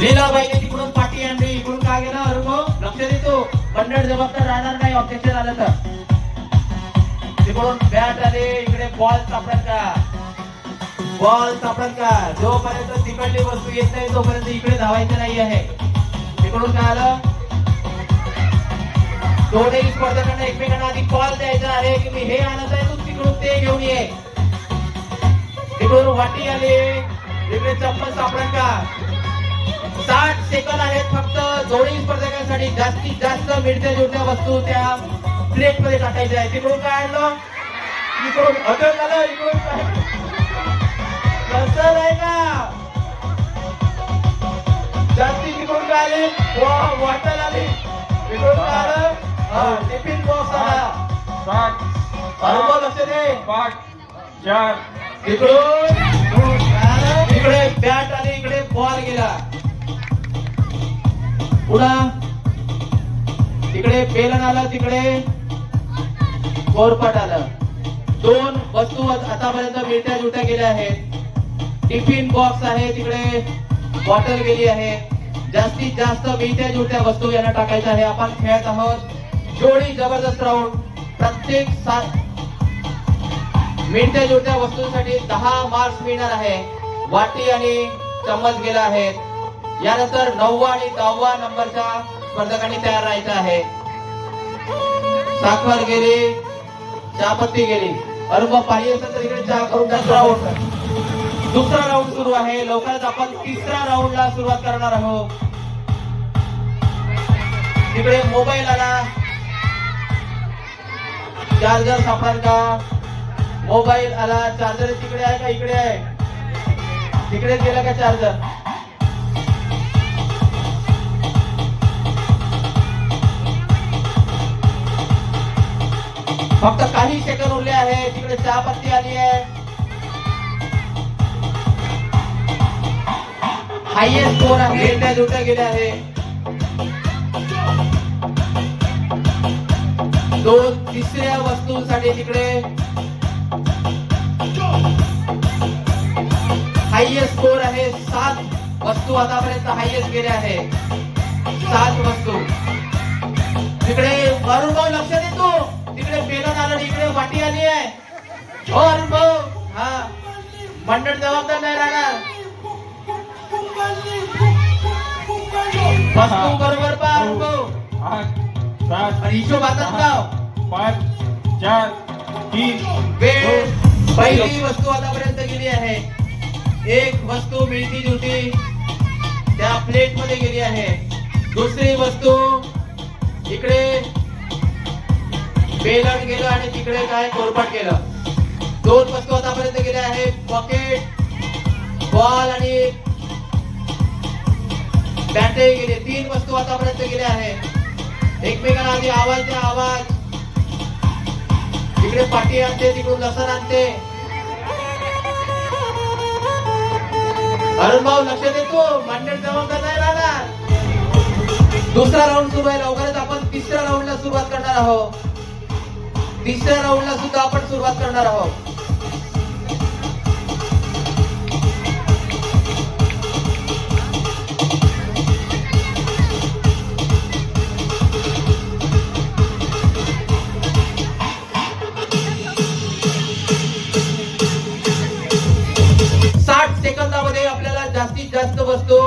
लीलाबाई तिकडून पाठी आणली इकडून काय गेला अरुण? लक्ष देतो बंडळ जबाबदार राहणार नाही ऑब्जेक्शन आलं तर. तिकडून बॅट आले इकडे बॉल सापडत का? बॉल सापडत का? जोपर्यंत तिकडली वस्तू येत नाही तोपर्यंत इकडे धावायचं नाही आहे. तिकडून काय आलं? दोन्ही स्पर्धकांना एकमेकांना आधी कॉल द्यायचा आहे की मी हे आणत आहे तू तिकडून ते घेऊन ये. तिकडून वाटी आली. इकडे चप्पल सापडत का? साठ सेकंद आहेत फक्त. जोडी स्पर्धकांसाठी जास्तीत जास्त मिळत्या जुळत्या वस्तू त्या प्लेटमध्ये टाकायच्या आहे तिकडून काय आणलं? इकडून अदर झालं इकडून कसं नाही का? जास्ती तिकडून काय आले? वॉटर आली. इकडून काय आलं? टिफिन बॉक्स आला. सात अनुभव लक्ष दे. पाच चार इकडून. पुन्हा तिकडे बेलन आलं तिकडे. कोरपाट आलं. दोन वस्तू आतापर्यंत मिळत्या जुळत्या गेल्या आहेत. टिफिन बॉक्स आहे तिकडे. बॉटल गेली आहे. जास्तीत जास्त मिळत्या जुळत्या वस्तू यांना टाकायच्या आहे. आपण खेळत आहोत. जोडी जबरदस्त राऊंड प्रत्येक सात मिळत्या जुळत्या वस्तूंसाठी दहा मार्क्स मिळणार आहे. वाटी आणि चम्मच गेला आहे यानंतर नववा आणि दहावा नंबरच्या स्पर्धकांनी तयार राहायचं आहे. साखर गेली चहापत्ती गेली. अनुभव पाहिजे असेल तर इकडे चहा करून दुसरा राऊंड. दुसरा राऊंड सुरू आहे. लवकरच आपण तिसऱ्या राऊंडला सुरुवात करणार आहोत. तिकडे मोबाईल आला. चार्जर सापडाल का? मोबाईल आला. चार्जर तिकडे आहे का? इकडे आहे. तिकडे गेला का चार्जर फक्त काही सेकंद उरले आहे. तिकडे चहा पत्ती आली आहे. हायएस्ट स्कोर आहे. त्या जुळत्या गेल्या आहे. दोन तिसऱ्या वस्तूंसाठी तिकडे. हायएस्ट स्कोर आहे. सात वस्तू आतापर्यंत हायएस्ट गेल्या आहे. सात वस्तू. तिकडे अरुण लक्ष इकडे वाटी आली आहे हो। अरुण भाऊ हा मंडळ जबाबदार नाही राहणार वस्तू बरोबर पा अरुण भाऊ आठ सात आणि हिशोब हातात लाव पाच चार तीन वेळ पहिली वस्तू आतापर्यंत गेली आहे एक वस्तू मिळती जुळती त्या प्लेट मध्ये गेली आहे दुसरी वस्तू इकडे बेलन गेलं आणि तिकडे काय कोरपट केलं. दोन वस्तू आतापर्यंत गेल्या आहे पॉकेट बॉल आणि बॅटे गेले. तीन वस्तू आतापर्यंत गेल्या आहेत. एकमेकांना आधी आवाज द्या आवाज. तिकडे पाठी आणते तिकडून लसण आणते. अरुण भाऊ लक्ष देतो मांडण जबाबदार नाही राहणार. दुसरा राऊंड सुरू आहे. लवकरच आपण तिसऱ्या राऊंडला सुरुवात करणार आहोत. तिसऱ्या राऊंडला सुद्धा आपण सुरुवात करणार आहोत. साठ सेकंदामध्ये आपल्याला जास्तीत जास्त वस्तू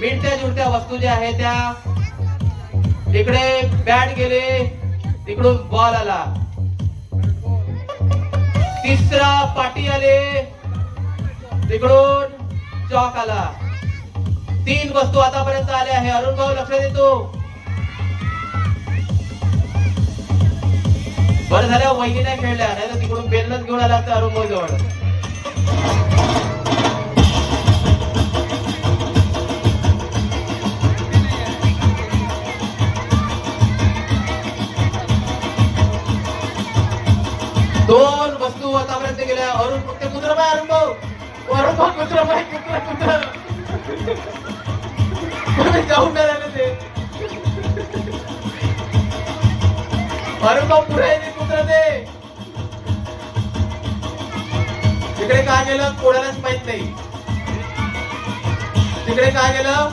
मिळत्या जुळत्या वस्तू ज्या आहेत त्या. तिकडे बॅट गेले. तिकडून बॉल आला. तिसरा पाटी आले तिकडून चॉक आला. तीन वस्तू आतापर्यंत आल्या आहे. अरुण भाऊ लक्ष देतो. बरं झाल्या वहिनी नाही खेळल्या. नाही तर तिकडून बेलनच घेऊन आला असता अरुण भाऊ जवळ दोन वस्तू आतापर्यंत गेल्या. अरुण फक्त कुत्र पाय अरुण भाऊ. अरुण भाऊ कुत्र पाय कुत्र कुत्र. जाऊन नाही राहिले ते. अरुण भाऊ पुढे येते कुत्र ते. तिकडे काय गेलं? कोणालाच माहीत नाही. तिकडे काय गेलं?